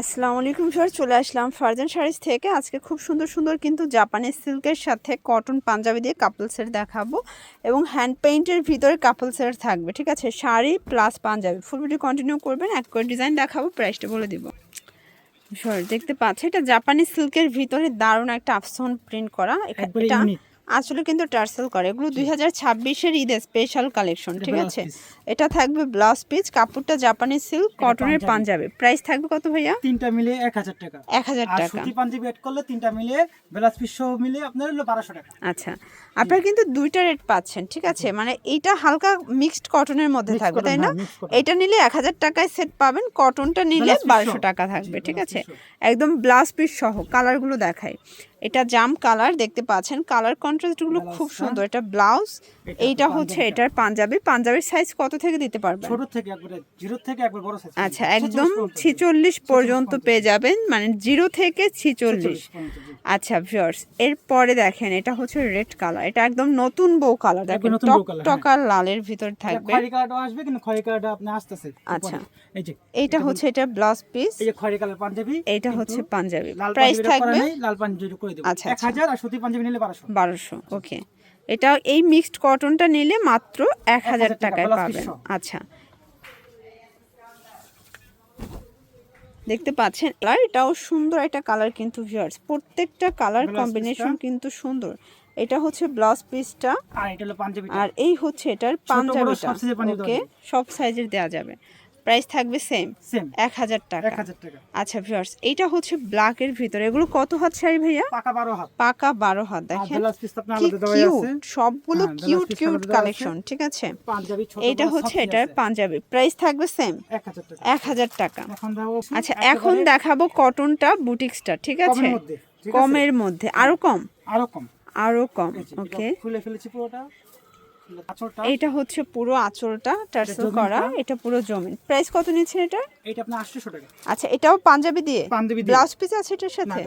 আসসালামু আলাইকুম স্যার চলে আসলাম ফারজান শাড়িজ থেকে। আজকে খুব সুন্দর সুন্দর কিন্তু জাপানি সিল্কের সাথে কটন পাঞ্জাবি দিয়ে কাপল সেট দেখাবো এবং হ্যান্ড পেইন্টের ভিতরে কাপল সেট থাকবে ঠিক আছে? Sari plus Punjabi full video continue করবেন এক করে ডিজাইন দেখাবো প্রাইসটা বলে দিব। সর দেখতে পাচ্ছি এটা জাপানি সিল্কের ভিতরে দারুণ একটা আফসন প্রিন্ট করা। এটা। আসলে কিন্তু টার্সেল করে। এগুলো দুই হাজার ছাব্বিশের ঈদের স্পেশাল কালেকশন ঠিক আছে? এটা থাকবে ব্লাউজ পিস কাপড়টা জাপানি সিল্ক কটনের পাঞ্জাবি। প্রাইস থাকবে কত ভাইয়া? তিনটা মিলে এক হাজার টাকা। এক হাজার টাকা। পাঞ্জাবি অ্যাড করলে তিনটা মিলে বেলাস পিস সহ মিলে আপনার হলো বারোশো টাকা। আচ্ছা। আপনারা কিন্তু দুইটা রেট পাচ্ছেন ঠিক আছে? মানে এইটা হালকা মিক্সড কটনের মধ্যে থাকবে তাই না? হ্যাঁ। এটা নিলে এক হাজার টাকায় সেট পাবেন কটনটা নিলে বারোশো টাকা থাকবে ঠিক আছে? একদম ব্লাউজ পিস সহ কালারগুলো দেখাই এটা জাম কালার দেখতে পাচ্ছেন। কালার কন্ট্রাস্টগুলো খুব সুন্দর। এটা ব্লাউজ এটা এইটা হচ্ছে। এটার পাঞ্জাবি। পাঞ্জাবির সাইজ কত থেকে দিতে পারবেন? ছোট থেকে একবারে জিরো থেকে একবার বড় সাইজ আচ্ছা একদম ছিচল্লিশ পর্যন্ত পেয়ে যাবেন। মানে জিরো থেকে ছিচল্লিশ। আচ্ছা ভিউয়ার্স এরপরে দেখেন এটা হচ্ছে রেড কালার এটা একদম নতুন বউ কালার দেখেন নতুন টক বউ টকার লালের ভিতর থাকবে। খয়রি কালারটা আসবে কিন্তু খয়রি কালারটা আপনি আসতেছে। আচ্ছা। এই যে এইটা হচ্ছে এটা ব্লাউজ পিস এই যে খয়রি কালার পাঞ্জাবি কিন্তু হচ্ছে পাঞ্জাবি। প্রাইস থাকবে লাল পাঞ্জাবি করে দেবো আচ্ছা, এক আচ্ছা। হাজার আর সুতি পাঞ্জাবি নিলে বারোশো। বারোশো ওকে এটা এই মিক্সড কটনটা নিলে মাত্র এক হাজার টাকায় পাবেন। আচ্ছা। দেখতে পাচ্ছেন আর এটাও সুন্দর একটা কালার কিন্তু ভিউয়ার্স প্রত্যেকটা কালার কম্বিনেশন কিন্তু সুন্দর। এটা হচ্ছে ব্লাউজ পিসটা আর এই হচ্ছে এটার পাঞ্জাবিটা ওকে সব সাইজের দেওয়া যাবে। প্রাইস থাকবে সেম এক হাজার টাকা। আচ্ছা ভিউয়ার্স এইটা হচ্ছে ব্ল্যাকের ভিতরে। এগুলো কত হাত শাড়ি ভাইয়া? পাকা বারো হাত। পাকা বারো হাত দেখেন। কিউট সবগুলো কিউট কিউট। কালেকশন ঠিক আছে? এইটা হচ্ছে এটার পাঞ্জাবি। প্রাইস থাকবে সেম এক হাজার টাকা। আচ্ছা এখন দেখাবো কটনটা বুটিক্সটা ঠিক আছে? কমের মধ্যে, আরও কম? আরও কম। আরও কম এটা ওকে খুলে ফেলেছি পুরোটা। এইটা হচ্ছে পুরো আঁচলটা টার্সেল করা এটা পুরো জমিন প্রাইস কত নিচ্ছেন এটা? এটা আপনার আটশোশো টাকা। আচ্ছা এটাও পাঞ্জাবি দিয়ে? পাঞ্জাবি দিয়ে। ব্লাউজ পিস আছে এটার সাথে?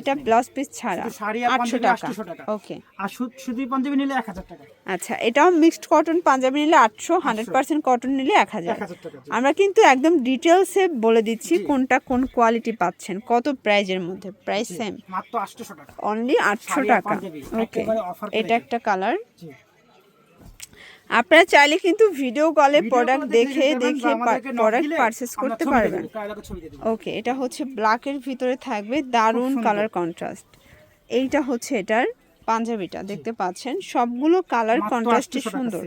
এটা ব্লাউজ পিস ছাড়া। শুধু শাড়ি আর আটশো টাকা। 800 টাকা। ওকে আর শুধু পাঞ্জাবি নিলে এক হাজার টাকা। আচ্ছা এটাও মিক্সড কটন পাঞ্জাবি নিলে আটশো হান্ড্রেড পার্সেন্ট কটন নিলে এক হাজার। এক হাজার টাকা জি। আমরা কিন্তু একদম ডিটেলসে বলে দিচ্ছি কোনটা কোন কোয়ালিটি পাচ্ছেন কত প্রাইজের মধ্যে। প্রাইস সেম মাত্র আটশোশো টাকা। অনলি আটশো শাড়ি আর টাকা। ওকে এটা একটা কালার জি। আপনারা চাইলে কিন্তু ভিডিও কলে প্রোডাক্ট দেখে দেখে প্রোডাক্ট পারচেস করতে পারবেন। ওকে এটা হচ্ছে ব্ল্যাকের ভিতরে থাকবে দারুণ কালার কন্ট্রাস্ট এইটা হচ্ছে এটার পাঞ্জাবিটা দেখতে পাচ্ছেন? সবগুলো কালার কন্ট্রাস্টই সুন্দর।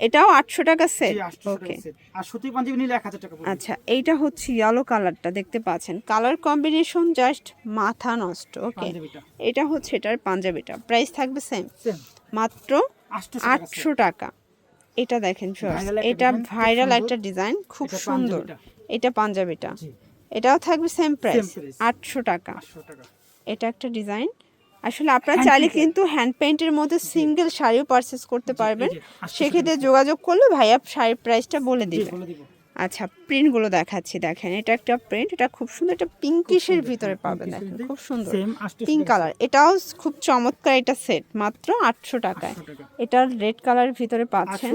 এটাও আটশো টাকা সেট জি, 800 টাকা ওকে। আচ্ছা এইটা হচ্ছে ইয়েলো কালারটা দেখতে পাচ্ছেন? কালার কম্বিনেশন জাস্ট মাথা নষ্ট। ওকে এটা হচ্ছে এটার পাঞ্জাবিটা। প্রাইস থাকবে সেম মাত্র। আটশো টাকা এটা দেখেন এটা ভাইরাল একটা ডিজাইন খুব সুন্দর। এটা পাঞ্জাবিটা। এটাও থাকবে সেম প্রাইস আটশো টাকা। এটা একটা ডিজাইন আসলে আপনারা চাইলে কিন্তু হ্যান্ড পেইন্টের মধ্যে সিঙ্গেল শাড়িও পারচেস করতে পারবেন। এই যে, 800 সেক্ষেত্রে যোগাযোগ করলে ভাইয়া শাড়ির প্রাইসটা বলে দিব। আচ্ছা প্রিন্টগুলো দেখাচ্ছি দেখেন। এটা একটা প্রিন্ট এটা খুব সুন্দর এটা পিঙ্কিশের ভিতরে পাবেন দেখেন খুব সুন্দর। পিঙ্ক কালার এটাও খুব চমৎকার এটা সেট মাত্র আটশো টাকায়। টাকা। এটার রেড কালারের ভিতরে পাচ্ছেন।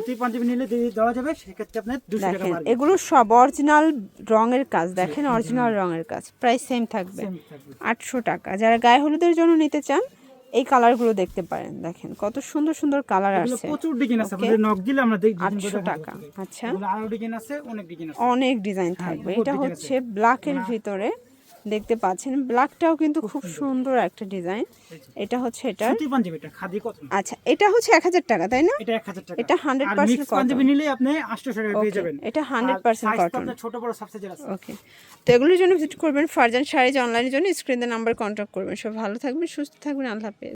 দেখেন এগুলো সব অরিজিনাল রঙের কাজ দেখেন অরিজিনাল রঙের কাজ থাকবে। সেম থাকবে। আটশো টাকা। যারা গায়ে হলুদের জন্য নিতে চান এই কালারগুলো দেখতে পারেন দেখেন। কত সুন্দর সুন্দর কালার আছে প্রচুর ডিজাইন আছে. আমাদের নক দিলে আমরা দেখি আটশো টাকা। আচ্ছা। আরও ডিজাইন আছে অনেক ডিজাইন আছে। অনেক ডিজাইন থাকবে। এটা হচ্ছে ব্ল্যাক এর ভিতরে দেখতে পাচ্ছেন। ব্ল্যাকটাও কিন্তু খুব সুন্দর। একটা ডিজাইন। এটা হচ্ছে এটা। সুতি পাঞ্জাবিটা খাদি কটন। আচ্ছা এটা হচ্ছে এক হাজার টাকা তাই না? এটা 100% আর পাঞ্জাবি নিলে আপনি আটশো টাকা পেয়ে যাবেন। এটা 100% কটন size তো আপনার ছোট বড় সব সাইজের আছে। ওকে তো এগুলোর জন্য ভিজিট করবেন ফারজান শাড়িজ অনলাইনের জন্য স্ক্রিনে নাম্বার কন্ট্যাক্ট করবেন। সব ভালো থাকবেন সুস্থ থাকবেন আল্লাহ হাফেজ।